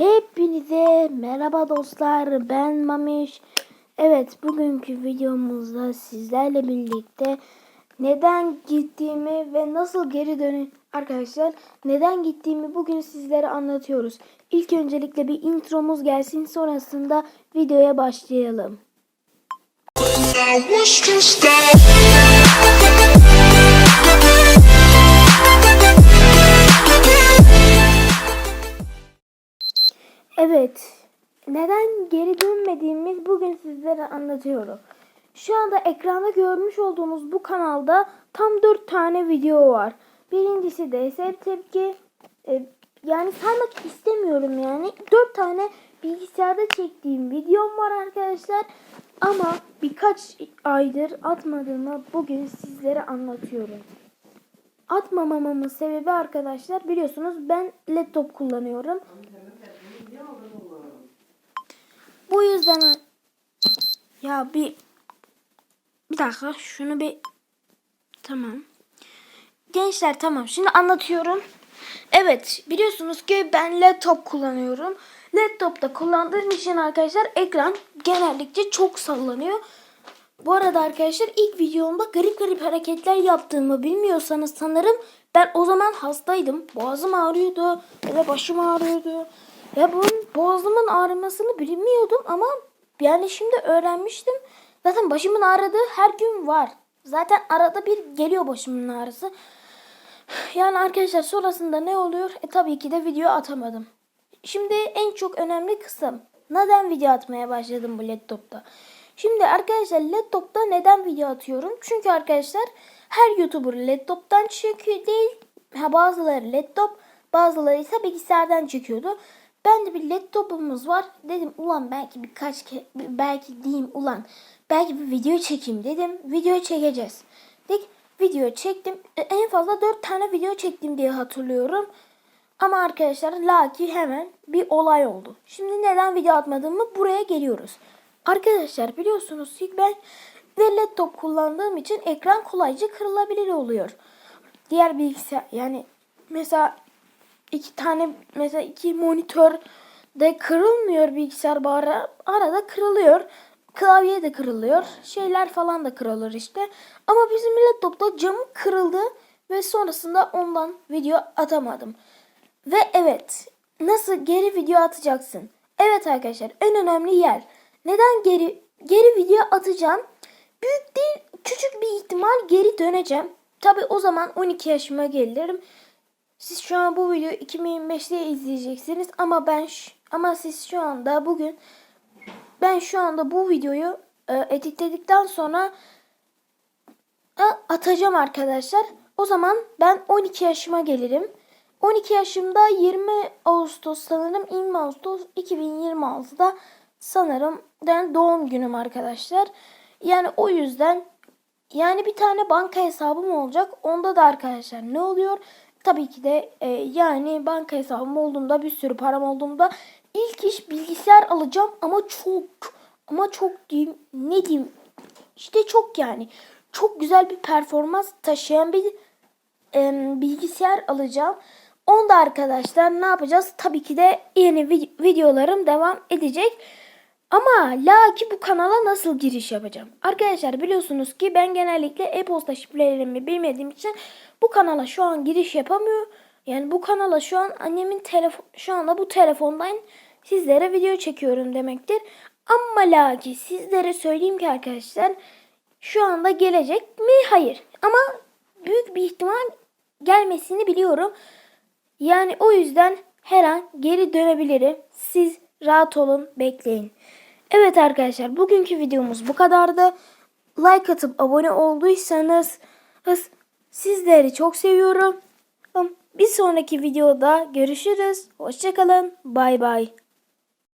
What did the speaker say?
Hepinize merhaba dostlar ben Mamiş. Evet bugünkü videomuzda sizlerle birlikte neden gittiğimi ve nasıl geri dönün arkadaşlar neden gittiğimi bugün sizlere anlatıyoruz. İlk öncelikle bir intromuz gelsin sonrasında videoya başlayalım. Neden geri dönmediğimiz bugün sizlere anlatıyorum. Şu anda ekranda görmüş olduğunuz bu kanalda tam 4 tane video var. Birincisi de ise tepki e, yani saymak istemiyorum yani. 4 tane bilgisayarda çektiğim videom var arkadaşlar. Ama birkaç aydır atmadığımı bugün sizlere anlatıyorum. Atmamamamın sebebi arkadaşlar biliyorsunuz ben laptop kullanıyorum. Bu yüzden ya bir bir dakika şunu bir tamam. Gençler tamam şimdi anlatıyorum. Evet biliyorsunuz ki ben laptop kullanıyorum. Laptopta kullandığım için arkadaşlar ekran genellikle çok sallanıyor. Bu arada arkadaşlar ilk videomda garip garip hareketler yaptığımı bilmiyorsanız sanırım ben o zaman hastaydım. Boğazım ağrıyordu ve başım ağrıyordu. Ya bunun boğazımın ağrımasını bilmiyordum ama yani şimdi öğrenmiştim. Zaten başımın ağrıdığı her gün var. Zaten arada bir geliyor başımın ağrısı. Yani arkadaşlar sonrasında ne oluyor? E tabii ki de video atamadım. Şimdi en çok önemli kısım. Neden video atmaya başladım bu laptopta? Şimdi arkadaşlar laptopta neden video atıyorum? Çünkü arkadaşlar her YouTuber laptoptan çekiyor değil. Ha, bazıları laptop bazıları ise bilgisayardan çekiyordu. Ben de bir laptopumuz var. Dedim ulan belki birkaç ke belki diyeyim ulan belki bir video çekeyim dedim. Video çekeceğiz. Dik video çektim. E, En fazla 4 tane video çektim diye hatırlıyorum. Ama arkadaşlar laki hemen bir olay oldu. Şimdi neden video atmadığımı buraya geliyoruz. Arkadaşlar biliyorsunuz ki ben ve laptop kullandığım için ekran kolayca kırılabilir oluyor. Diğer bilgisayar yani mesela iki tane mesela iki monitör de kırılmıyor bilgisayar bara arada kırılıyor. Klavye de kırılıyor. Şeyler falan da kırılır işte. Ama bizim laptopta camı kırıldı ve sonrasında ondan video atamadım. Ve evet nasıl geri video atacaksın? Evet arkadaşlar en önemli yer. Neden geri geri video atacağım? Büyük değil küçük bir ihtimal geri döneceğim. Tabi o zaman 12 yaşıma gelirim. Siz şu an bu videoyu 2025'te izleyeceksiniz ama ben ama siz şu anda bugün ben şu anda bu videoyu e, editledikten sonra e, atacağım arkadaşlar. O zaman ben 12 yaşıma gelirim. 12 yaşımda 20 Ağustos sanırım 20 Ağustos 2026'da sanırım ben doğum günüm arkadaşlar. Yani o yüzden yani bir tane banka hesabım olacak. Onda da arkadaşlar ne oluyor? Tabii ki de e, yani banka hesabım olduğunda bir sürü param olduğunda ilk iş bilgisayar alacağım ama çok ama çok diyeyim ne diyeyim işte çok yani çok güzel bir performans taşıyan bir e, bilgisayar alacağım. Onda arkadaşlar ne yapacağız? Tabii ki de yeni vid- videolarım devam edecek. Ama laki bu kanala nasıl giriş yapacağım? Arkadaşlar biliyorsunuz ki ben genellikle e-posta şifrelerimi bilmediğim için bu kanala şu an giriş yapamıyor. Yani bu kanala şu an annemin telefon şu anda bu telefondan sizlere video çekiyorum demektir. Ama laki sizlere söyleyeyim ki arkadaşlar şu anda gelecek mi? Hayır. Ama büyük bir ihtimal gelmesini biliyorum. Yani o yüzden her an geri dönebilirim. Siz rahat olun, bekleyin. Evet arkadaşlar, bugünkü videomuz bu kadardı. Like atıp abone olduysanız sizleri çok seviyorum. Bir sonraki videoda görüşürüz. Hoşçakalın. Bay bay.